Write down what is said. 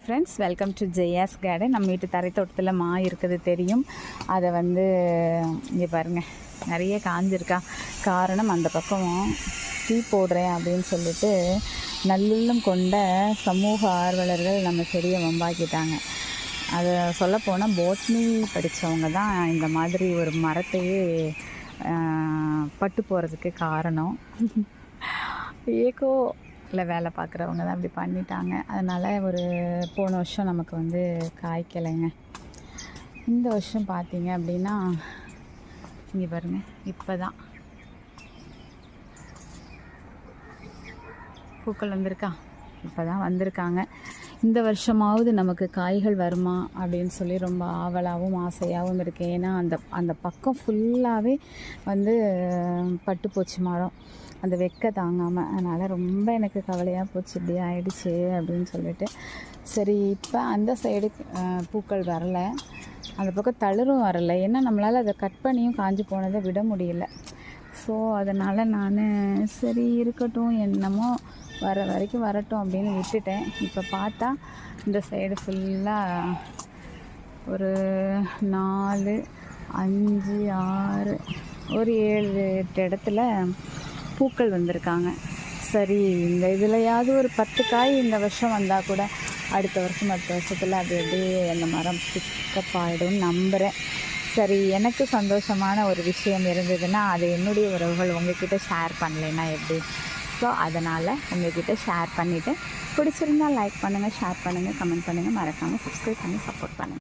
Friends welcome to Jaya's garden நம்ம வீட்டு தரை தோட்டத்தில் மா இருக்குது தெரியும். அதை வந்து இங்கே பாருங்கள் நிறைய காஞ்சிருக்கா. காரணம் அந்த பக்கம் டீ போடுறேன் அப்படின்னு சொல்லிட்டு நல்லுள்ளம் கொண்ட சமூக ஆர்வலர்கள் நம்ம செடியை வம்பாக்கிட்டாங்க. அதை சொல்லப்போனால் போட்னி படித்தவங்க தான் இந்த மாதிரி ஒரு மரத்தையே பட்டு போகிறதுக்கு காரணம். ஏகோ இல்லை வேலை பார்க்குறவங்க தான் அப்படி பண்ணிட்டாங்க. அதனால் ஒரு போன வருஷம் நமக்கு வந்து காய்க்கலைங்க. இந்த வருஷம் பார்த்தீங்க அப்படின்னா இங்கே பாருங்கள் இப்போ தான் பூக்கள் வந்திருக்கா? இப்போ தான் வந்திருக்காங்க. இந்த வருஷமாவது நமக்கு காய்கள் வருமா அப்படின்னு சொல்லி ரொம்ப ஆவலாகவும் ஆசையாகவும் இருக்கேன் ஏன்னா அந்த அந்த பக்கம் ஃபுல்லாகவே வந்து பட்டு போச்சு மரம். அந்த வெக்க தாங்காமல் அதனால் ரொம்ப எனக்கு கவலையாக போச்சு. இப்படி ஆயிடுச்சு அப்படின்னு சொல்லிட்டு. சரி இப்போ அந்த சைடு பூக்கள் வரலை. அந்த பக்கம் தளரும் வரலை. ஏன்னா நம்மளால் அதை கட் பண்ணியும் காஞ்சி போனதை விட முடியல. ஸோ அதனால் நான் சரி இருக்கட்டும் என்னமோ வர வரைக்கும் வரட்டும் அப்படின்னு விட்டுட்டேன். இப்போ பார்த்தா இந்த சைடு ஃபுல்லாக ஒரு நாலு அஞ்சு ஆறு ஒரு ஏழு எட்டு இடத்துல பூக்கள் வந்திருக்காங்க. சரி இந்த இதுலையாவது ஒரு பத்து காய் இந்த வருஷம் வந்தால் கூட அடுத்த வருஷம் அடுத்த வருஷத்தில் அது அப்படியே அந்த மரம் பிக்கப் ஆகிடும்னு நம்புகிறேன் சரி எனக்கு சந்தோஷமான ஒரு விஷயம் இருந்ததுன்னா அது என்னுடைய உறவுகள் உங்ககிட்ட ஷேர் பண்ணலைன்னா எப்படி? ஸோ அதனால் உங்ககிட்ட ஷேர் பண்ணிவிட்டு பிடிச்சிருந்தா லைக் பண்ணுங்கள் ஷேர் பண்ணுங்கள் கமெண்ட் பண்ணுங்கள் மறக்காமல் சப்ஸ்கிரைப் பண்ணி சப்போர்ட் பண்ணுங்கள்